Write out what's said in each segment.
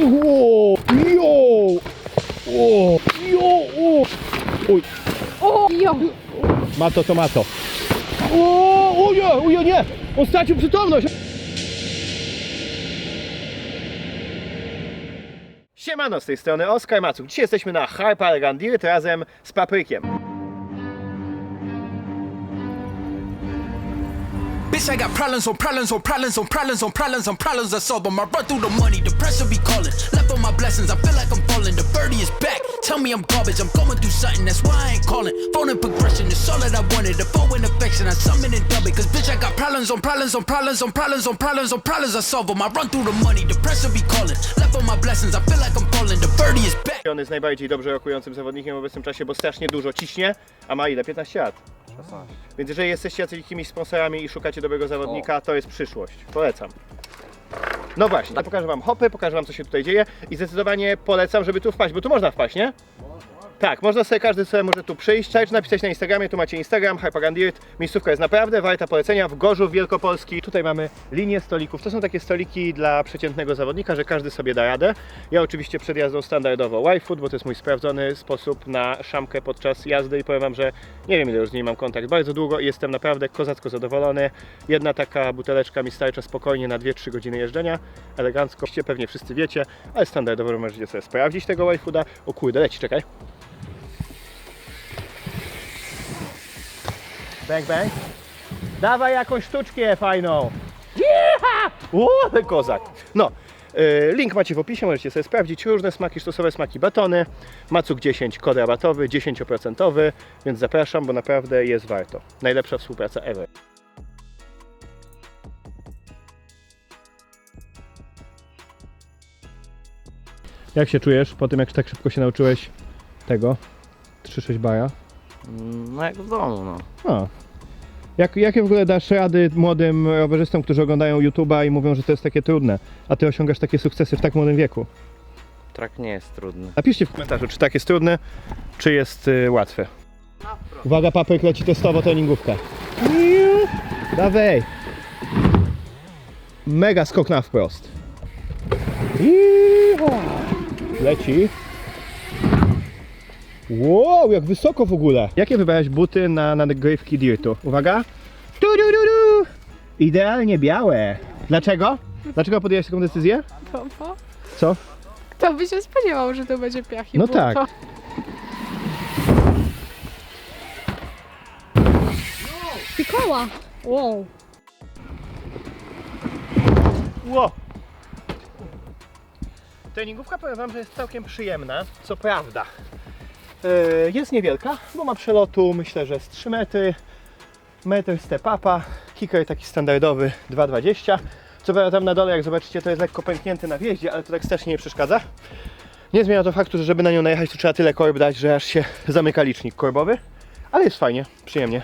Jo! Jo! O! Jo! O! O, jo! to, to ma to. O! Ujo! Ujo, nie! On stracił przytomność! Siemano, z tej strony Oskar Macuk. Dzisiaj jesteśmy na Harper Randirt razem z Paprykiem. Bitch, I got problems on problems on problems on problems on problems on problems I solve 'em. I run through the money, the pressure be calling. Left on my blessings, I feel like I'm falling. The birdie is back. Tell me I'm garbage, I'm going through something, that's why I ain't calling. Phone and progression is all that I wanted. The phone and affection, I summon and dub it. Cause bitch, I got problems on problems on problems on problems on problems on problems I solve 'em. I run through the money, the pressure be calling. Left on my blessings, I feel like I'm falling. The birdie is back. On jest najbardziej dobrze rokującym zawodnikiem w obecnym czasie, bo strasznie dużo ciśnie, a ma ile? 15 lat. Więc jeżeli jesteście jakimiś sponsorami i szukacie dobrego zawodnika, to jest przyszłość. Polecam. No właśnie, to pokażę Wam hopy, pokażę Wam co się tutaj dzieje i zdecydowanie polecam, żeby tu wpaść, bo tu można wpaść, nie? Tak, można sobie, każdy sobie może tu przyjść, czy napisać na Instagramie, tu macie Instagram, Hypagandirt. Miejscówka jest naprawdę warta polecenia w Gorzów Wielkopolski. Tutaj mamy linię stolików. To są takie stoliki dla przeciętnego zawodnika, że każdy sobie da radę. Ja oczywiście przed jazdą standardowo Y-Food, bo to jest mój sprawdzony sposób na szamkę podczas jazdy i powiem Wam, że nie wiem ile już z niej mam kontakt. Bardzo długo i jestem naprawdę kozacko zadowolony. Jedna taka buteleczka mi starcza spokojnie na 2-3 godziny jeżdżenia. Elegancko. Pewnie wszyscy wiecie, ale standardowo możecie sobie sprawdzić tego Y-Fooda. O kurde, leci, czekaj. Bang, bang. Dawaj jakąś sztuczkę fajną. Jecha! O, kozak. No, y, link macie w opisie, możecie sobie sprawdzić różne smaki, sztosowe smaki batony. Macuk 10, kod rabatowy, 10%, więc zapraszam, bo naprawdę jest warto. Najlepsza współpraca ever. Jak się czujesz po tym, jak tak szybko się nauczyłeś tego 3-6 baja? No jak w domu, no. A. Jak, jakie w ogóle dasz rady młodym rowerzystom, którzy oglądają YouTube'a i mówią, że to jest takie trudne, a ty osiągasz takie sukcesy w tak młodym wieku? Trak nie jest trudny. Napiszcie w komentarzu, czy tak jest trudne, czy jest y, łatwe. Uwaga, papryk leci testowo treningówkę. Iu, Dawaj. Mega skok na wprost. Iu, Leci. Wow, jak wysoko w ogóle. Jakie wybrałeś buty na nagrywki dirtu? Uwaga. Tu, du, du, du. Idealnie białe. Dlaczego? Dlaczego podjęłeś taką decyzję? To, bo Co? kto by się spodziewał, że to będzie piach i No błoto. tak. I koła! Wow. Ło! Treningówka powiem wam, że jest całkiem przyjemna, co prawda. Yy, jest niewielka, bo ma przelotu myślę, że z 3 metry. Metr step upa, kicker taki standardowy 2,20. Co prawda tam na dole, jak zobaczycie, to jest lekko pęknięty na wjeździe, ale to tak strasznie nie przeszkadza. Nie zmienia to faktu, że żeby na nią najechać, to trzeba tyle korb dać, że aż się zamyka licznik korbowy. Ale jest fajnie, przyjemnie.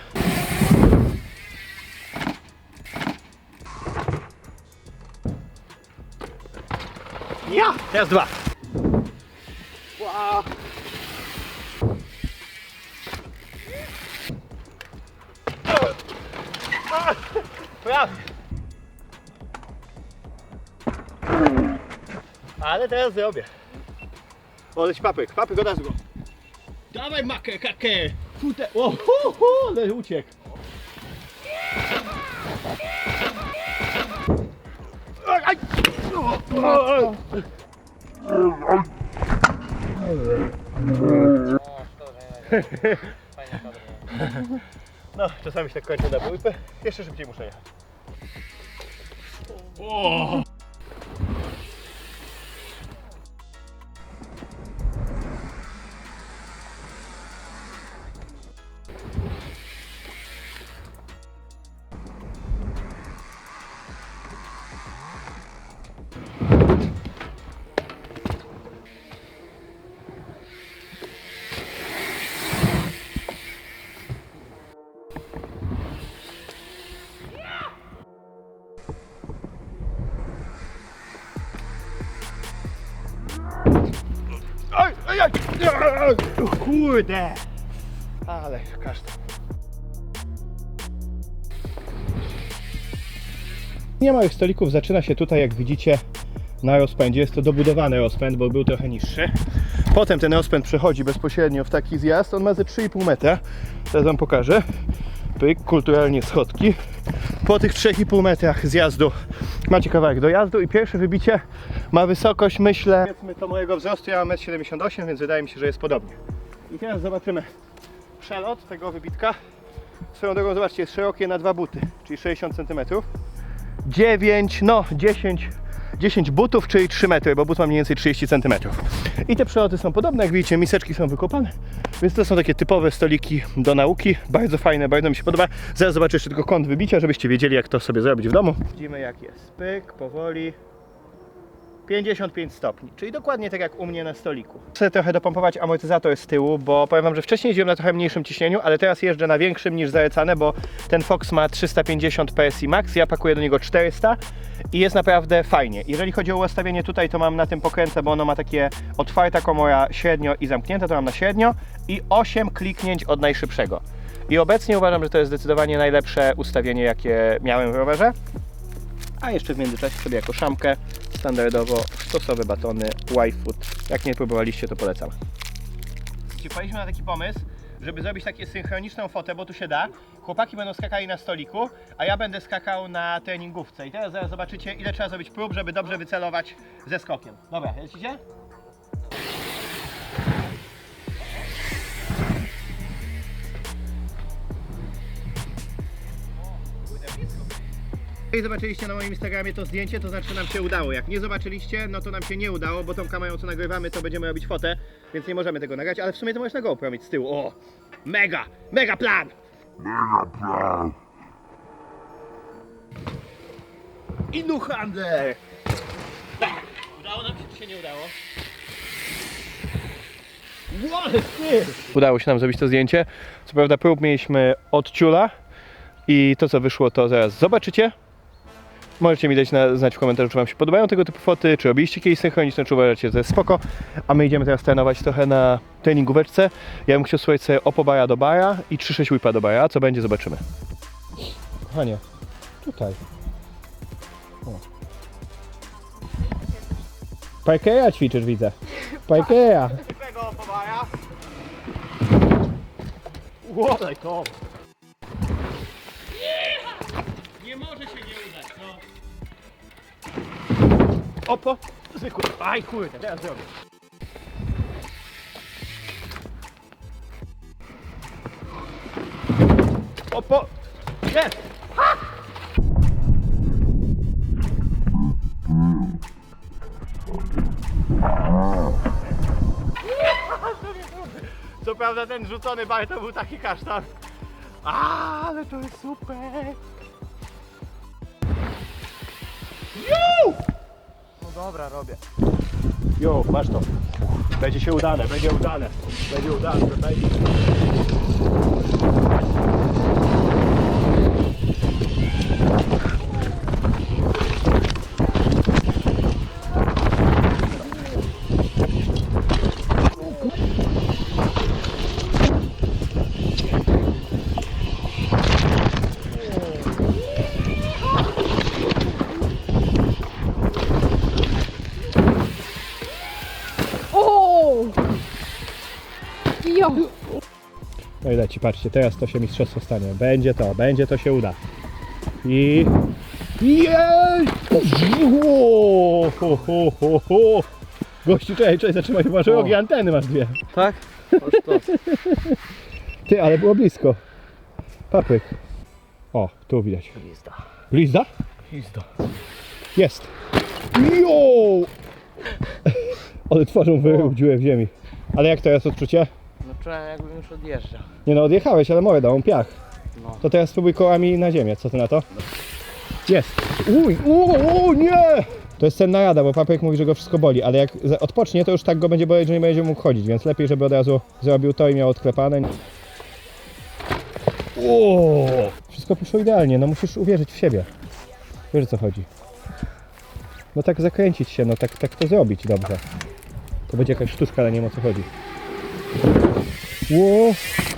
Ja! Teraz dwa. Ła. Prawie. Ale teraz zrobię. O, leć papyk, papyk od razu go. Dawaj makę, kakę. Kute. O, hu, hu, ale uciekł. Aj, aj. O, o. No, czasami się tak kończy na bójpę. Jeszcze szybciej muszę jechać. O! Kurde! Ale kasztan. Nie małych stolików zaczyna się tutaj, jak widzicie, na rozpędzie. Jest to dobudowany rozpęd, bo był trochę niższy. Potem ten rozpęd przechodzi bezpośrednio w taki zjazd. On ma ze 3,5 metra. Teraz Wam pokażę. Pyk, kulturalnie schodki. Po tych 3,5 metrach zjazdu macie kawałek dojazdu i pierwsze wybicie ma wysokość, myślę, powiedzmy to mojego wzrostu, ja mam 1,78 m, więc wydaje mi się, że jest podobnie. I teraz zobaczymy przelot tego wybitka. Swoją drogą, zobaczcie, jest szerokie na dwa buty, czyli 60 cm. 9, no 10, 10 butów, czyli 3 metry, bo but ma mniej więcej 30 cm. I te przeloty są podobne, jak widzicie, miseczki są wykopane, więc to są takie typowe stoliki do nauki. Bardzo fajne, bardzo mi się podoba. Zaraz zobaczę jeszcze tylko kąt wybicia, żebyście wiedzieli, jak to sobie zrobić w domu. Widzimy, jak jest. Pyk, powoli. 55 stopni, czyli dokładnie tak jak u mnie na stoliku. Chcę trochę dopompować amortyzator z tyłu, bo powiem wam, że wcześniej jeździłem na trochę mniejszym ciśnieniu, ale teraz jeżdżę na większym niż zalecane, bo ten Fox ma 350 PSI max, ja pakuję do niego 400 i jest naprawdę fajnie. Jeżeli chodzi o ustawienie tutaj, to mam na tym pokrętę, bo ono ma takie otwarta komora średnio i zamknięta, to mam na średnio i 8 kliknięć od najszybszego. I obecnie uważam, że to jest zdecydowanie najlepsze ustawienie, jakie miałem w rowerze. A jeszcze w międzyczasie sobie jako szamkę standardowo stosowe batony Y-Food. Jak nie próbowaliście, to polecam. Wpadliśmy na taki pomysł, żeby zrobić takie synchroniczną fotę, bo tu się da. Chłopaki będą skakali na stoliku, a ja będę skakał na treningówce. I teraz zaraz zobaczycie, ile trzeba zrobić prób, żeby dobrze wycelować ze skokiem. Dobra, lecicie? Jeżeli zobaczyliście na moim Instagramie to zdjęcie, to znaczy nam się udało. Jak nie zobaczyliście, no to nam się nie udało, bo tą kamerą co nagrywamy, to będziemy robić fotę, więc nie możemy tego nagrać, ale w sumie to możesz na GoPro mieć z tyłu. O! Mega! Mega plan! Mega plan! Inuchander! Udało nam się, czy się nie udało? Udało się nam zrobić to zdjęcie. Co prawda prób mieliśmy od ciula i to co wyszło to zaraz zobaczycie. Możecie mi dać na, znać w komentarzu, czy Wam się podobają tego typu foty, czy robiliście kiedyś synchroniczne, czy uważacie, że to jest spoko. A my idziemy teraz trenować trochę na treningóweczce. Ja bym chciał słuchać sobie Opo bara do bara i 3-6 whipa do bara. Co będzie, zobaczymy. Kochanie, tutaj. O. Parkeja ćwiczysz, widzę. Parkeja. Tego Opo bara. Łodaj to. Nie może się nie udać, no. Opo, zwykły. Aj kurde, teraz zrobię. Opo, jest! Co prawda ten rzucony bar to był taki kasztan. Ale to jest super! Dobra, robię. Jo, masz to. Będzie się udane, będzie udane. Będzie udane, będzie. O! Leci, patrzcie, teraz to się mistrzostwo stanie. Będzie to, będzie to się uda. I... Jej! O, ho, ho, ho, ho. Gościu, czekaj, czekaj, zatrzymaj, masz rogi anteny, masz dwie. Tak? Oż to. Ty, ale było blisko. Papryk. O, tu widać. Glizda. Glizda? Jest. Jo! Ale twarzą wyrył dziurę w ziemi. Ale jak teraz odczucie? Jakbym już odjeżdżał. Nie no, odjechałeś, ale morę dał piach. No. To teraz spróbuj kołami na ziemię, co ty na to? Jest! Uj, uuu, nie! To jest cenna rada, bo papryk mówi, że go wszystko boli, ale jak za- odpocznie, to już tak go będzie boleć, że nie będzie mógł chodzić, więc lepiej, żeby od razu zrobił to i miał odklepane. O! Wszystko poszło idealnie, no musisz uwierzyć w siebie. Wiesz o co chodzi. No tak zakręcić się, no tak, tak to zrobić dobrze. To będzie jakaś sztuczka, ale nie wiem o co chodzi. Ło!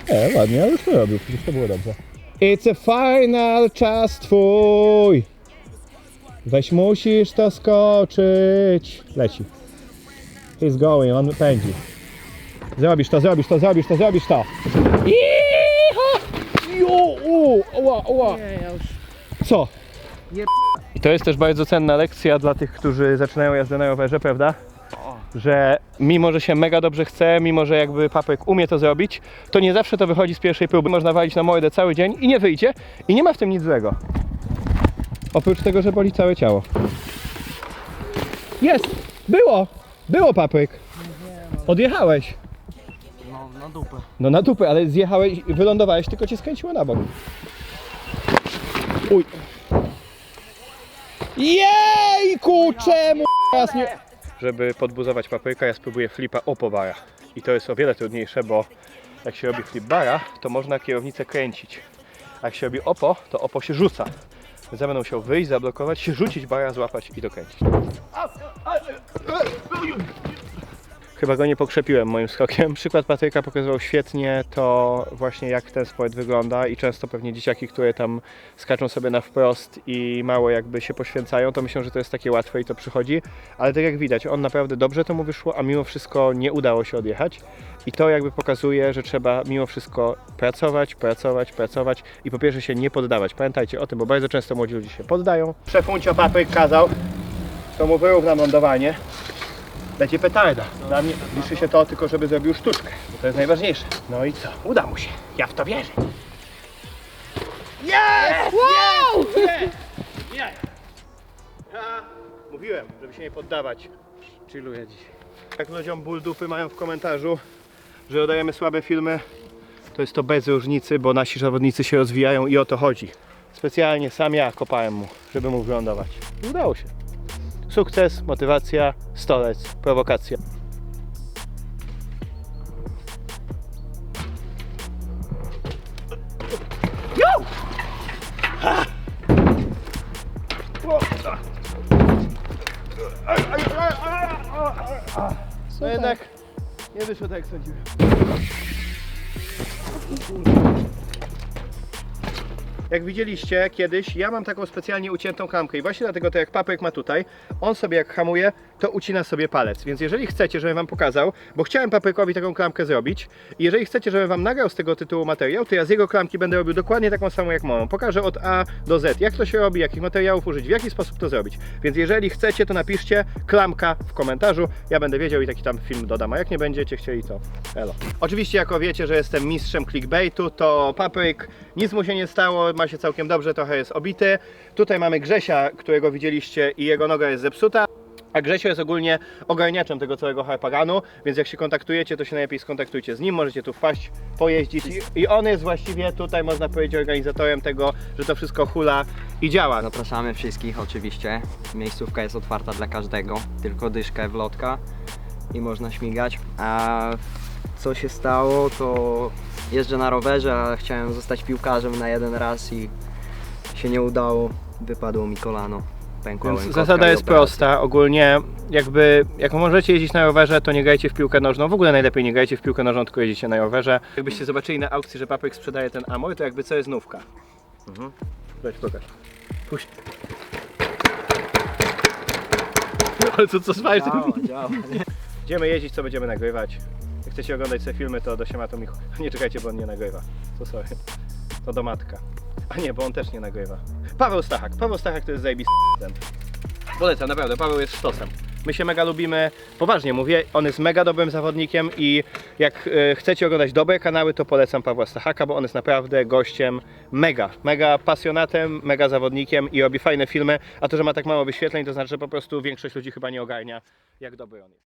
E, ładnie, ale już to robił, przecież to było dobrze. It's a final czas twój! Weź musisz to skoczyć. Leci. He's going, on pędzi. Zrobisz to, zrobisz to, zrobisz to, zrobisz to. Jo, u, ła, ła. Nie, ja już... Co? I to jest też bardzo cenna lekcja dla tych, którzy zaczynają jazdę na rowerze, prawda? Że mimo, że się mega dobrze chce, mimo, że jakby papek umie to zrobić, to nie zawsze to wychodzi z pierwszej próby. Można walić na mordę cały dzień i nie wyjdzie i nie ma w tym nic złego. Oprócz tego, że boli całe ciało. Jest! Było! Było papryk! Odjechałeś! No, na dupę. No na dupę, ale zjechałeś, wylądowałeś, tylko cię skręciło na bok. Uj. Jejku, czemu teraz nie... Żeby podbuzować papryka, ja spróbuję flipa opo bara. I to jest o wiele trudniejsze, bo jak się robi flip bara, to można kierownicę kręcić. A jak się robi opo, to opo się rzuca. Więc ja będę musiał wyjść, zablokować się, rzucić bara, złapać i dokręcić. Chyba go nie pokrzepiłem moim skokiem. Przykład Patryka pokazywał świetnie to właśnie jak ten sport wygląda i często pewnie dzieciaki, które tam skaczą sobie na wprost i mało jakby się poświęcają, to myślą, że to jest takie łatwe i to przychodzi, ale tak jak widać, on naprawdę dobrze to mu wyszło, a mimo wszystko nie udało się odjechać i to jakby pokazuje, że trzeba mimo wszystko pracować, pracować, pracować i po pierwsze się nie poddawać. Pamiętajcie o tym, bo bardzo często młodzi ludzie się poddają. Szefuncio Patryk kazał, to mu wyrównam lądowanie. Będzie petarda. Dla mnie liczy się to tylko, żeby zrobił sztuczkę. Bo to jest najważniejsze. No i co? Uda mu się. Ja w to wierzę. Jest! Wow! Nie! Ja mówiłem, żeby się nie poddawać. Chilluję dzisiaj. Jak ludziom ból dupy mają w komentarzu, że dodajemy słabe filmy, to jest to bez różnicy, bo nasi zawodnicy się rozwijają i o to chodzi. Specjalnie sam ja kopałem mu, żeby mógł wylądować. Udało się. Sukces, motywacja, stolec, prowokacja. No jednak nie wyszło tak jak sądziłem. Jak widzieliście kiedyś, ja mam taką specjalnie uciętą klamkę i właśnie dlatego to jak papryk ma tutaj, on sobie jak hamuje, to ucina sobie palec. Więc jeżeli chcecie, żebym wam pokazał, bo chciałem paprykowi taką klamkę zrobić i jeżeli chcecie, żebym wam nagrał z tego tytułu materiał, to ja z jego klamki będę robił dokładnie taką samą jak moją. Pokażę od A do Z, jak to się robi, jakich materiałów użyć, w jaki sposób to zrobić. Więc jeżeli chcecie, to napiszcie klamka w komentarzu, ja będę wiedział i taki tam film dodam, a jak nie będziecie chcieli, to elo. Oczywiście, jako wiecie, że jestem mistrzem clickbaitu, to papryk, nic mu się nie stało, ma się całkiem dobrze, trochę jest obity. Tutaj mamy Grzesia, którego widzieliście i jego noga jest zepsuta. A Grzesio jest ogólnie ogarniaczem tego całego harpaganu, więc jak się kontaktujecie, to się najlepiej skontaktujcie z nim, możecie tu wpaść, pojeździć i, on jest właściwie tutaj, można powiedzieć, organizatorem tego, że to wszystko hula i działa. Zapraszamy wszystkich oczywiście. Miejscówka jest otwarta dla każdego, tylko dyszkę wlotka i można śmigać. A co się stało, to jeżdżę na rowerze, a chciałem zostać piłkarzem na jeden raz i się nie udało. Wypadło mi kolano. Więc zasada jest prosta, ogólnie jakby jak możecie jeździć na rowerze, to nie grajcie w piłkę nożną, w ogóle najlepiej nie grajcie w piłkę nożną, tylko jeździcie na rowerze. Jakbyście zobaczyli na aukcji, że papryk sprzedaje ten Amor, to jakby co jest nówka. Mhm. Weź pokaż. Puść. Ale co, co słuchajcie? Działa, działa. Będziemy jeździć, co będziemy nagrywać. Chcecie oglądać te filmy, to do Siematu Michu. Nie czekajcie, bo on nie nagrywa. To sorry. To do Matka. A nie, bo on też nie nagrywa. Paweł Stachak. Paweł Stachak to jest zajebisty Polecam, naprawdę, Paweł jest sztosem. My się mega lubimy, poważnie mówię, on jest mega dobrym zawodnikiem i jak e, chcecie oglądać dobre kanały, to polecam Pawła Stachaka, bo on jest naprawdę gościem mega, mega pasjonatem, mega zawodnikiem i robi fajne filmy, a to, że ma tak mało wyświetleń, to znaczy, że po prostu większość ludzi chyba nie ogarnia, jak dobry on jest.